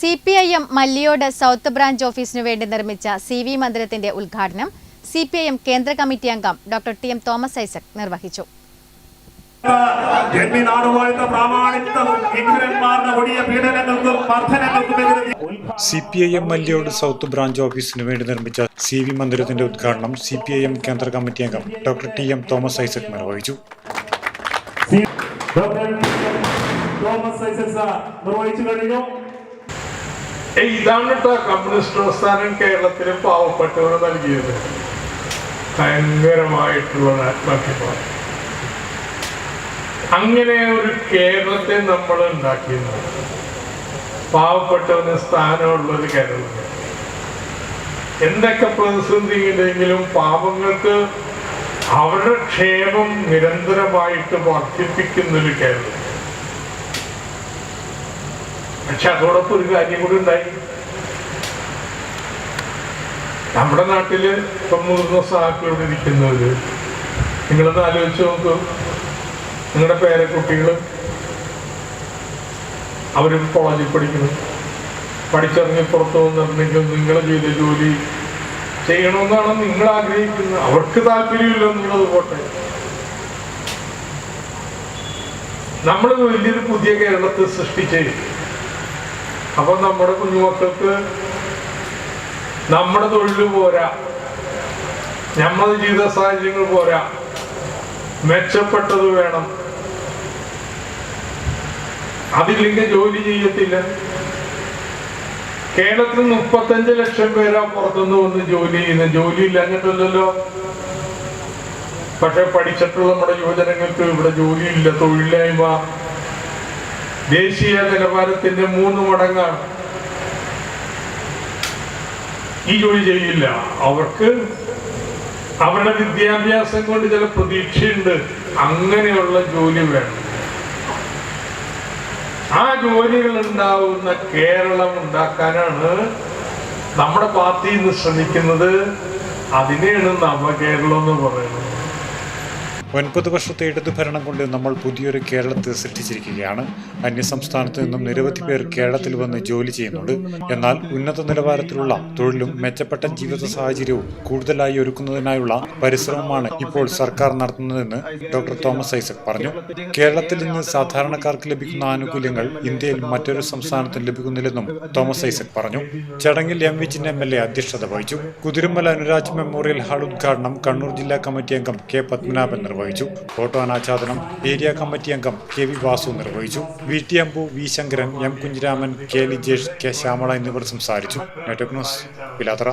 C P I M Malliyod south branch ഓഫീസിനു വേണ്ടി നിർമ്മിച്ച സി വി മന്ദിരത്തിന്റെ ഉദ്ഘാടനം സി പി ഐ എം കേന്ദ്ര കമ്മിറ്റി അംഗം doctor T M Thomas Isaac നിർവഹിച്ചു. C P I M Malliyod south branch ഓഫീസിനു വേണ്ടി നിർമ്മിച്ച സി വി മന്ദിരത്തിന്റെ ഉദ്ഘാടനം സി പി ഐ എം കേന്ദ്ര കമ്മിറ്റി അംഗം doctor T M Thomas Isaac നിർവഹിച്ചു. ഡോക്ടർ തോമസ് ഐസക് സാർ നിർവഹിച്ചു കഴിഞ്ഞു. ഇതാണ് കേട്ടോ കമ്മ്യൂണിസ്റ്റ് പ്രസ്ഥാനം കേരളത്തിലെ പാവപ്പെട്ടവർ നൽകിയത്. ഭയങ്കരമായിട്ടുള്ള ആത്മാഭിമാനം അങ്ങനെ ഒരു കേരളത്തെ നമ്മൾ ഉണ്ടാക്കിയത്. പാവപ്പെട്ടവന് സ്ഥാനമുള്ള ഒരു കേരളം എന്തൊക്കെ പ്രതിസന്ധി ഉണ്ടെങ്കിലും പാവങ്ങൾക്ക് അവരുടെ ക്ഷേമം നിരന്തരമായിട്ട് വർദ്ധിപ്പിക്കുന്നൊരു കേരളം പക്ഷെ അതോടൊപ്പം ഒരു കാര്യം കൂടി ഉണ്ടായി. നമ്മുടെ നാട്ടിൽ ഇപ്പം മുതിർന്ന സഹാക്കളോട് ഇരിക്കുന്നവര് നിങ്ങളൊന്ന് ആലോചിച്ച് നോക്കൂ. നിങ്ങളുടെ പേരക്കുട്ടികൾ അവർ കോളേജിൽ പഠിക്കുന്നു. പഠിച്ചിറങ്ങി പുറത്തു വന്നിട്ടുണ്ടെങ്കിൽ നിങ്ങൾ ചെയ്ത ജോലി ചെയ്യണമെന്നാണ് നിങ്ങൾ ആഗ്രഹിക്കുന്നത്. അവർക്ക് താല്പര്യമില്ല എന്നുള്ളത് പോട്ടെ നമ്മൾ വലിയൊരു പുതിയ കേരളത്തെ സൃഷ്ടിച്ചേ അപ്പൊ നമ്മുടെ കുഞ്ഞുമക്കൾക്ക് നമ്മുടെ തൊഴിൽ പോരാ. നമ്മുടെ ജീവിത സാഹചര്യങ്ങൾ പോരാ. മെച്ചപ്പെട്ടത് വേണം. അതില്ലെങ്കിൽ ജോലി ചെയ്യത്തില്ല. കേരളത്തിൽ മുപ്പത്തഞ്ച് ലക്ഷം പേരാ പുറത്തുനിന്ന് വന്ന് ജോലി ചെയ്യുന്ന. ജോലി ഇല്ലാഞ്ഞിട്ടില്ലല്ലോ. പക്ഷെ പഠിച്ചിട്ടുള്ള നമ്മുടെ യുവജനങ്ങൾക്ക് ഇവിടെ ജോലിയില്ല തൊഴിലില്ലായ്മ ദേശീയ നിലവാരത്തിന്റെ മൂന്ന് മടങ്ങാണ്. ഈ ജോലി ചെയ്യില്ല. അവർക്ക് അവരുടെ വിദ്യാഭ്യാസം കൊണ്ട് ചില പ്രതീക്ഷയുണ്ട്. അങ്ങനെയുള്ള ജോലി വേണം. ആ ജോലികൾ ഉണ്ടാവുന്ന കേരളം ഉണ്ടാക്കാനാണ് നമ്മുടെ പാർട്ടി ഇന്ന് ശ്രമിക്കുന്നത്. അതിനെയാണ് നവകേരളം എന്ന് പറയുന്നത്. ഒൻപത് വർഷത്തെ ഇടതു ഭരണം കൊണ്ട് നമ്മൾ പുതിയൊരു കേരളത്തെ സൃഷ്ടിച്ചിരിക്കുകയാണ്. അന്യസംസ്ഥാനത്ത് നിന്നും നിരവധി പേർ കേരളത്തിൽ വന്ന് ജോലി ചെയ്യുന്നുണ്ട്. എന്നാൽ ഉന്നത നിലവാരത്തിലുള്ള തൊഴിലും മെച്ചപ്പെട്ട ജീവിത സാഹചര്യവും കൂടുതലായി ഒരുക്കുന്നതിനായുള്ള പരിശ്രമമാണ് ഇപ്പോൾ സർക്കാർ നടത്തുന്നതെന്ന് ഡോക്ടർ തോമസ് ഐസക് പറഞ്ഞു. കേരളത്തിൽ നിന്ന് സാധാരണക്കാർക്ക് ലഭിക്കുന്ന ആനുകൂല്യങ്ങൾ ഇന്ത്യയിൽ മറ്റൊരു സംസ്ഥാനത്തും ലഭിക്കുന്നില്ലെന്നും തോമസ് ഐസക് പറഞ്ഞു. ചടങ്ങിൽ M V Chinna M L A അധ്യക്ഷത വഹിച്ചു. കുതിരുമല അനുരാജ് മെമ്മോറിയൽ ഹാൾ ഉദ്ഘാടനം കണ്ണൂർ ജില്ലാ കമ്മിറ്റി അംഗം കെ പത്മനാഭൻ നിർവഹിച്ചു. ഫോട്ടോ അനാച്ഛാദനം ഏരിയ കമ്മിറ്റി അംഗം കെ വി വാസു നിർവഹിച്ചു. V T Ambu V Sankaran M Kunhiraman K Lijesh K Shyamala എന്നിവർ സംസാരിച്ചു. ന്യൂസ് പിലാത്ര